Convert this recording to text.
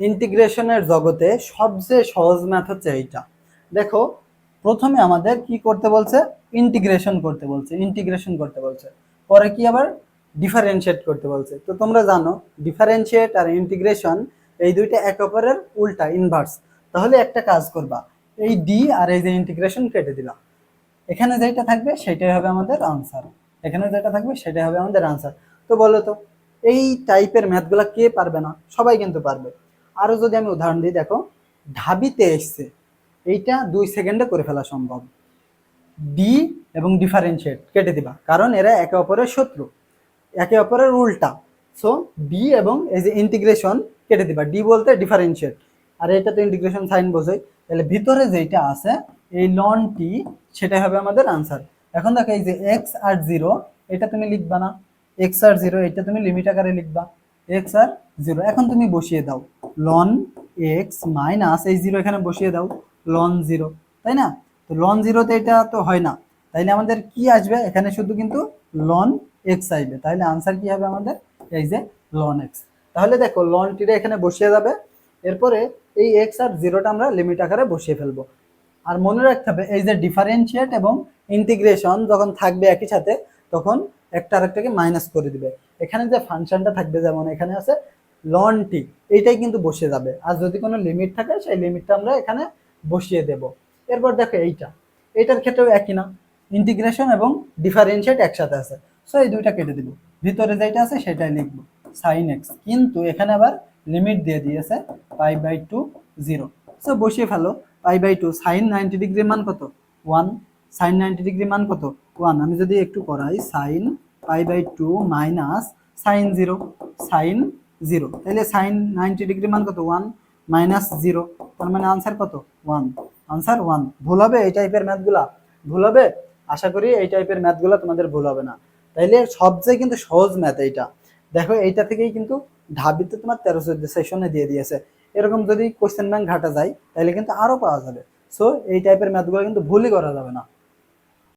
ইন্টিগ্রেশনের জগতে সবচেয়ে সহজ ম্যাথ হচ্ছে এইটা। দেখো, প্রথমে আমাদের কি করতে বলছে? ইন্টিগ্রেশন করতে বলছে ইন্টিগ্রেশন করতে বলছে। পরে কি আবার? ডিফারেন্সিয়েট করতে বলছে। তো তোমরা জানো ডিফারেন্সিয়েট আর ইন্টিগ্রেশন এই দুইটা এক অপরের উল্টা ইনভার্স তাহলে একটা কাজ করবা, এই ডি আর এই যে ইন্টিগ্রেশন কেটে দিলাম এখানে যেটা থাকবে, সেটাই হবে আমাদের আনসার এখানে যেটা থাকবে, সেটাই হবে আমাদের আনসার তো বলো তো, এই টাইপের ম্যাথগুলো কে পারবে না? সবাই কিন্তু পারবে। আরও যদি আমি উদাহরণ দিই, দেখো, ঢাবিতে এসছে। এইটা দুই সেকেন্ডে করে ফেলা সম্ভব। ডি এবং ডিফারেন্সিয়েট কেটে দিবা। কারণ এরা একে অপরের শত্রু, একে অপরের উল্টা। সো ডি এবং এই যে ইন্টিগ্রেশন কেটে দিবা। ডি বলতে ডিফারেন্সিয়েট আর এটা তো ইন্টিগ্রেশন সাইন বোঝাই তাহলে ভিতরে যেটা আছে, এই লন টি সেটাই হবে আমাদের আনসার এখন দেখো, এই যে এক্স আর জিরো এটা তুমি লিখবা না। এক্স আর জিরো এটা তুমি লিমিট আকারে লিখবা। এক্স আর জিরো এখন তুমি বসিয়ে দাও। লন এক্স মাইনাস এই জিরো এখানে বসিয়ে দাও লন জিরো তাই না? তো লন জিরোতে এটা তো হয় না। তাইলে আমাদের কি আসবে? এখানে শুধু কিন্তু লন এক্স আসবে। তাহলে আনসার কি হবে আমাদের? এই যে লন এক্স তাহলে দেখো লন টিটা এখানে বসিয়ে যাবে। এরপরে এই এক্স আর জিরোটা আমরা লিমিট আকারে বসিয়ে ফেলব। আর মনে রাখতে হবে, এই যে ডিফারেন্সিয়েট এবং ইন্টিগ্রেশন যখন থাকবে একই সাথে, তখন একটা আরেকটাকে মাইনাস করে দিবে। এখানে যে ফাংশনটা থাকবে, যেমন এখানে আছে লন টি এইটাই কিন্তু বসে যাবে। আর যদি কোনো লিমিট থাকে, সেই লিমিটটা আমরা এখানে বসিয়ে দেব। এরপর দেখো এইটা। এইটার ক্ষেত্রেও একই না। ইন্টিগ্রেশন এবং ডিফারেন্সিয়েট একসাথে আছে। সো এই দুইটা কেটে দিব। ভিতরে যেটা আছে, সেটাই লিখব। সাইন এক্স কিন্তু এখানে আবার লিমিট দিয়ে দিয়েছে pi by two zero. So বসিয়ে ফেলো। Pi by two sine ninety degree মান কত? ওয়ান সাইন নাইনটি ডিগ্রি মান কত? ওয়ান আমি যদি একটু করাই sine pi by two minus sine zero sine zero. তাহলে সাইন নাইনটি ডিগ্রি মান কত? ওয়ান মাইনাস জিরো তার মানে আনসার কত? ওয়ান আনসার ওয়ান ভুল হবে এই টাইপের ম্যাথগুলা ভুল হবে? আশা করি এই টাইপের ম্যাথগুলো তোমাদের ভুল হবে না। তাইলে সবচেয়ে কিন্তু সহজ ম্যাথ এইটা। দেখো এইটা থেকেই কিন্তু ঢাবিতে তোমার তেরো চোদ্দ সেশনে দিয়ে দিয়েছে। এরকম যদি কোশ্চেন ব্যাংক ঘাটা যায় তাহলে কিন্তু আরও পাওয়া যাবে। সো এই টাইপের ম্যাথগুলো কিন্তু ভুলই করা যাবে না।